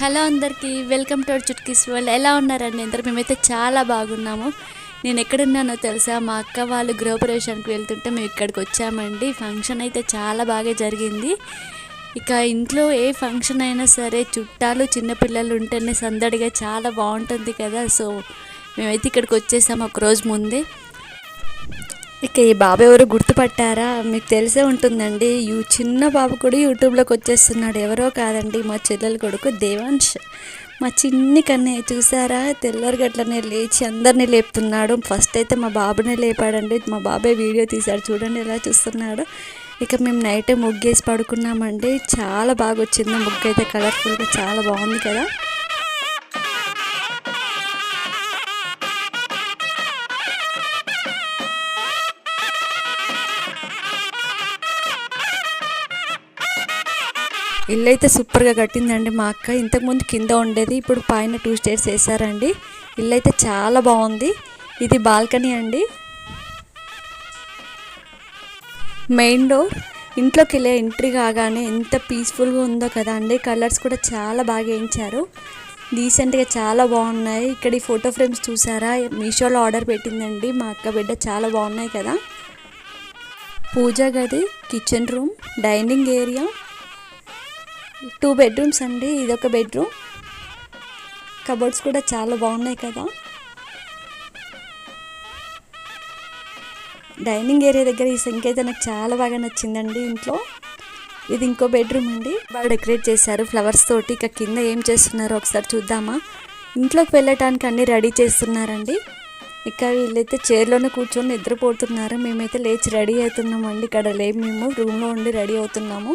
Hello అందరికీ welcome to our చుట్కీస్ వాళ్ళు ఎలా ఉన్నారండి అందరు? మేమైతే చాలా బాగున్నాము. నేను ఎక్కడున్నానో తెలుసా? మా అక్క వాళ్ళు గృహప్రవేశానికి వెళ్తుంటే మేము ఇక్కడికి వచ్చామండి. ఫంక్షన్ అయితే చాలా బాగా జరిగింది. ఇక ఇంట్లో ఏ ఫంక్షన్ అయినా సరే చుట్టాలు చిన్నపిల్లలు ఉంటేనే సందడిగా చాలా బాగుంటుంది కదా. సో మేమైతే ఇక్కడికి వచ్చేసాము ఒక రోజు ముందే. ఇక ఈ బాబు ఎవరు గుర్తుపట్టారా? మీకు తెలిసే ఉంటుందండి. యూ చిన్న బాబు కూడా యూట్యూబ్లోకి వచ్చేస్తున్నాడు. ఎవరో కాదండి మా చెల్లెల కొడుకు దేవాంశ్. మా చిన్ని కన్నయ్య చూసారా? తెల్లరి గట్లనే లేచి అందరినీ లేపుతున్నాడు. ఫస్ట్ అయితే మా బాబునే లేపాడండి. మా బాబాయ్ వీడియో తీశాడు. చూడండి ఎలా చూస్తున్నాడు. ఇక మేము నైటే ముగ్గేసి పడుకున్నామండి. చాలా బాగా వచ్చింది ముగ్గు అయితే కలర్ఫుల్గా చాలా బాగుంది కదా. ఇల్లు అయితే సూపర్గా కట్టిందండి మా అక్క. ఇంతకుముందు కింద ఉండేది ఇప్పుడు పైన టూ స్టేర్స్ వేసారండి ఇల్లు అయితే చాలా బాగుంది. ఇది బాల్కనీ అండి. Main door. ఇంట్లోకి వెళ్ళే ఎంట్రీ కాగానే ఎంత పీస్ఫుల్గా ఉందో కదా అండి. కలర్స్ కూడా చాలా బాగా వేయించారు. రీసెంట్గా చాలా బాగున్నాయి. ఇక్కడ ఈ ఫోటో ఫ్రేమ్స్ చూసారా? మీషోలో ఆర్డర్ పెట్టిందండి. మా అక్క బిడ్డ చాలా బాగున్నాయి కదా. పూజా గది kitchen room dining area two bedrooms అండి ఇదొక బెడ్రూమ్. కబోర్డ్స్ కూడా చాలా బాగున్నాయి కదా. డైనింగ్ ఏరియా దగ్గర ఈ సంఖ్య అయితే నాకు చాలా బాగా నచ్చిందండి ఇంట్లో. ఇది ఇంకో బెడ్రూమ్ అండి. బాగా డెకరేట్ చేశారు ఫ్లవర్స్ తోటి. ఇక కింద ఏం చేస్తున్నారో ఒకసారి చూద్దామా. ఇంట్లోకి వెళ్ళటానికి అన్నీ రెడీ చేస్తున్నారండి. ఇక వీళ్ళైతే చైర్లోనే కూర్చొని నిద్రపోతున్నారు. మేమైతే లేచి రెడీ అవుతున్నామండి. ఇక్కడ లేము మేము రూమ్లో ఉండి రెడీ అవుతున్నాము.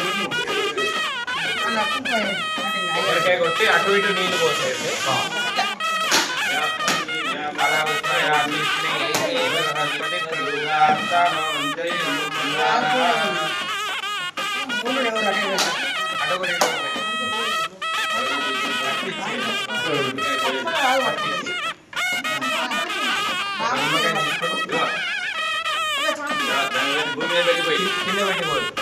కొబ్బరికాయ కొట్టి అటు ఇటు నీళ్ళు పోసేయండి భూమి మీద పెట్టిపోయి కింద పెట్టిపోయి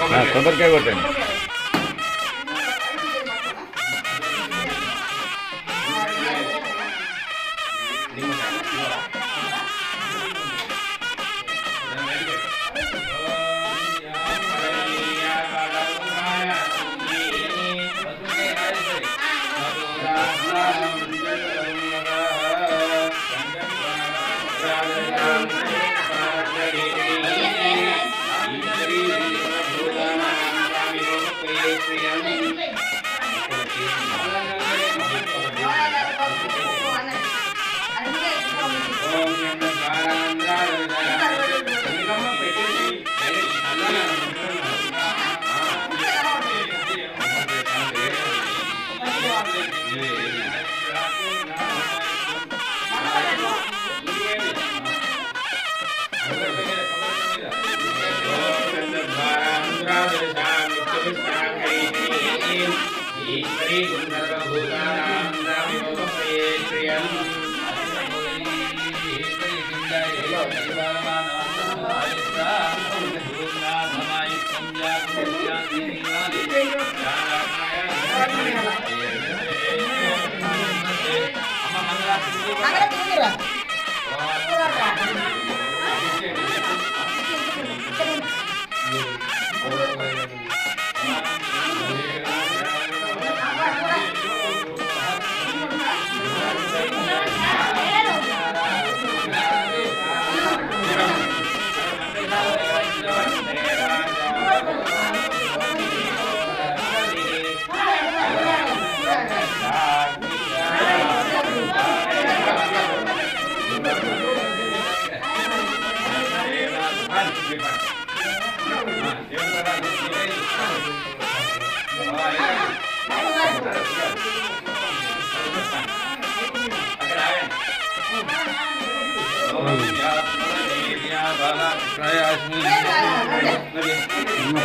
రానా కొబ్బరికాయ కొట్టండి. Thank you.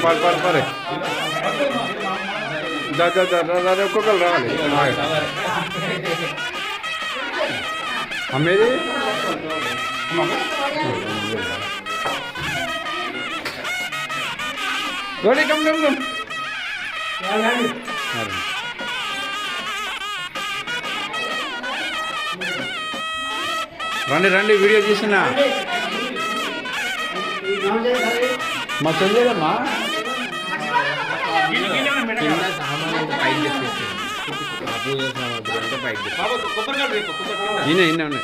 పాడు పాడు పాడు దా దా దా దా, దా దా, ఒక్కొక్కరు రావాలి అమ్మేది రోడీ కమ్ కమ్ కమ్ రండి రండి వీడియో తీసిన. మా చెల్లెదమ్మా ఈయన ఈయన ఉన్నాయి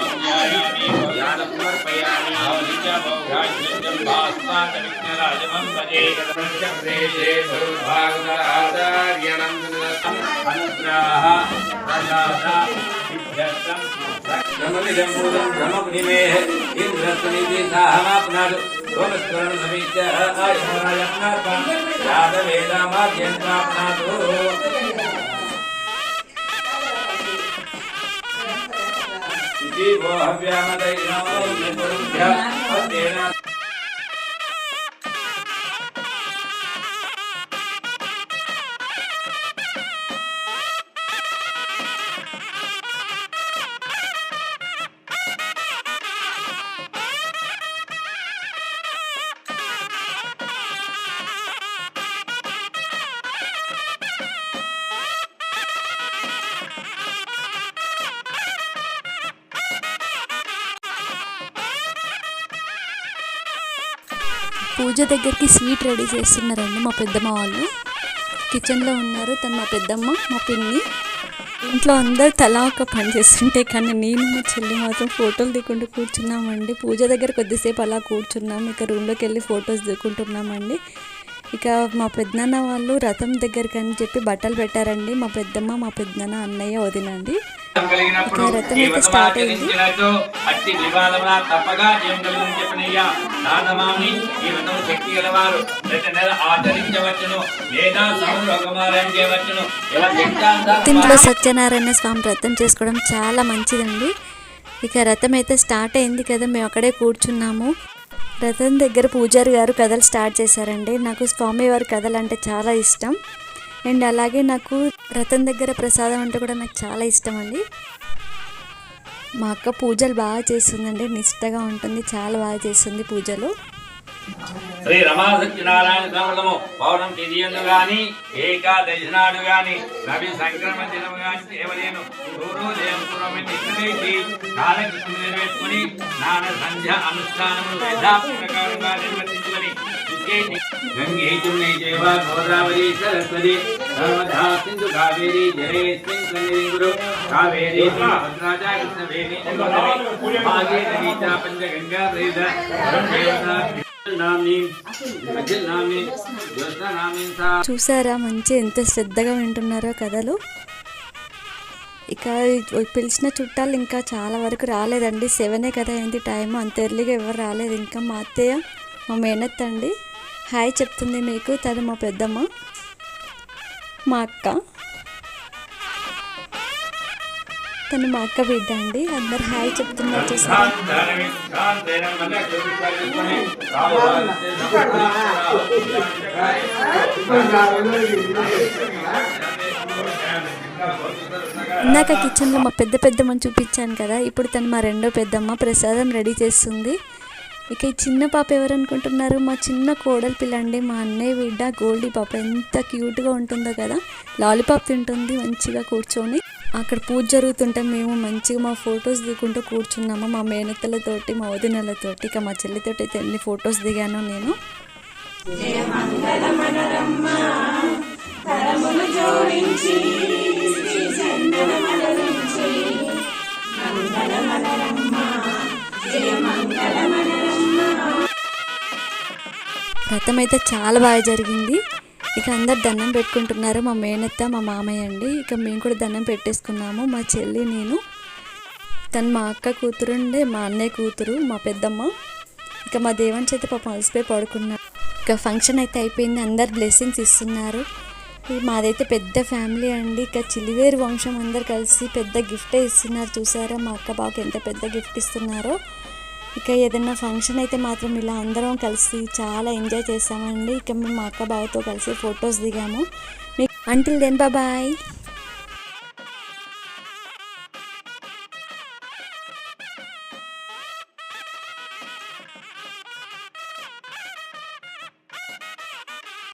ब्रह्मविदम्बूदं ब्रह्मपुनिमेः इन्द्रस्वनिदेशाहमाप्नात् सोमस्वरं समीच्य आयुरायणार्थं यादवेदामाद्यन्ताप्नातो शुचि वो हव्यामदैनोऽन्यपुरुभ्य अस्तेन పూజ దగ్గరికి స్వీట్ రెడీ చేస్తున్నారండి మా పెద్దమ్మ వాళ్ళు. కిచెన్లో ఉన్నారు తను మా పెద్దమ్మ మా పిన్ని. ఇంట్లో అందరు తలా ఒక పని చేస్తుంటే కానీ నేను మా చెల్లి మాత్రం ఫోటోలు దిక్కుంటూ కూర్చున్నామండి. పూజ దగ్గర కొద్దిసేపు అలా కూర్చున్నాం ఇక రూమ్లోకి వెళ్ళి ఫొటోస్ దిక్కుంటున్నామండి ఇక మా పెద్దనాన్న వాళ్ళు రథం దగ్గరికి అని చెప్పి బట్టలు పెట్టారండి. మా పెద్దమ్మ మా పెద్దనాన్న అన్నయ్య వదినండి. కలిగినప్పుడు ఇక రథం ఈ అయితే వ్రతం స్టార్ట్ అయింది. ఆచరించినచో అట్టి వివాదమున తప్పగా జయం కలుగుని చెప్పనయ్యా. నాదమామి ఈ వ్రతం శక్తి గలవారు. ప్రతి నెల ఆచరించవచ్చును లేదా సమలోకమాలయం చేయవచ్చును. ఇలా ఇంట్లో సత్యనారాయణ స్వామి వ్రతం చేసుకోవడం చాలా మంచిదండి. ఇక రథం అయితే స్టార్ట్ అయింది కదా మేము అక్కడే కూర్చున్నాము. రథం దగ్గర పూజారి గారు కథలు స్టార్ట్ చేశారండి. నాకు స్వామివారి కథలు అంటే చాలా ఇష్టం. అండ్ అలాగే నాకు రథం దగ్గర ప్రసాదం అంటే కూడా నాకు చాలా ఇష్టం అండి మా అక్క పూజలు బాగా చేస్తుందండి. నిష్టగా ఉంటుంది. చాలా బాగా చేస్తుంది పూజలు. శ్రీ రమా సత్యనారాయణ సమృతము పౌర్ణం తిథియందు గాని ఏకాదశి నాడు గాని రవి సంక్రమ దినము గాని కేవలేను. గురు పూర్వమే నిష్ఠవేసి కాలకృష్ణ నెరవేర్చుకుని నాన సంధ్య అనుష్ఠానములు యథార్థ ప్రకారంగా నిర్వర్తించుకొని గోదావరి సరస్వతి నర్మదా సింధు కావేరి జలేస్మిన్ సన్నిధింగురు కావేరి భద్రాజ చూసారా మంచి ఎంత శ్రద్ధగా వింటున్నారో కథలు? ఇక పిలిచిన చుట్టాలు ఇంకా చాలా వరకు రాలేదండి. సెవెనే కదా అయింది టైం అంత ఎర్లీగా ఎవరు రాలేదు. ఇంకా మా అత్తయ్య మా మేనత్త అండి హాయ్ చెప్తుంది మీకు. తను మా పెద్దమ్మ. మా అక్క. తను మా అక్క బిడ్డ అండి. అందరు హాయ్ చెప్తున్నారు చూసారా? ఇందాక కిచెన్లో మా పెద్ద పెద్దమ్మని చూపించాను కదా. ఇప్పుడు తను మా రెండో పెద్దమ్మ. ప్రసాదం రెడీ చేస్తుంది. ఇక ఈ చిన్న పాప ఎవరనుకుంటున్నారు? మా చిన్న కోడలి పిల్ల అండి మా అన్నయ్య బిడ్డ గోల్డీ పాప. ఎంత క్యూట్గా ఉంటుందో కదా? లాలీపాప్ తింటుంది మంచిగా కూర్చొని. అక్కడ పూజ జరుగుతుంటే మేము మంచిగా మా ఫొటోస్ దిగుకుంటూ కూర్చున్నాము మా మేనత్తలతోటి మా వదినలతోటి. ఇక మా చెల్లితోటి అయితే ఎన్ని ఫొటోస్ దిగాను నేను. వ్రతం అయితే చాలా బాగా జరిగింది. ఇక అందరు దండం పెట్టుకుంటున్నారు. మా మేనత్త మా మామయ్య అండి. ఇక మేము కూడా దండం పెట్టేసుకున్నాము. మా చెల్లి నేను తను మా అక్క కూతురు ఉండే మా అన్నయ్య కూతురు మా పెద్దమ్మ. ఇక మా దేవన్ చేత పాపం అలసిపోయి పడుకున్నారు. ఇక ఫంక్షన్ అయితే అయిపోయింది. అందరు బ్లెస్సింగ్స్ ఇస్తున్నారు. మాదైతే పెద్ద ఫ్యామిలీ అండి. ఇక చిలివేరు వంశం అందరు కలిసి పెద్ద గిఫ్టే ఇస్తున్నారు. చూసారా మా అక్క బాబుకి ఎంత పెద్ద గిఫ్ట్ ఇస్తున్నారో. ఇక ఏదైనా ఫంక్షన్ అయితే మాత్రం ఇలా అందరం కలిసి చాలా ఎంజాయ్ చేసామండి. ఇక మేము మా అక్క బావతో కలిసి ఫొటోస్ దిగాము. Until then bye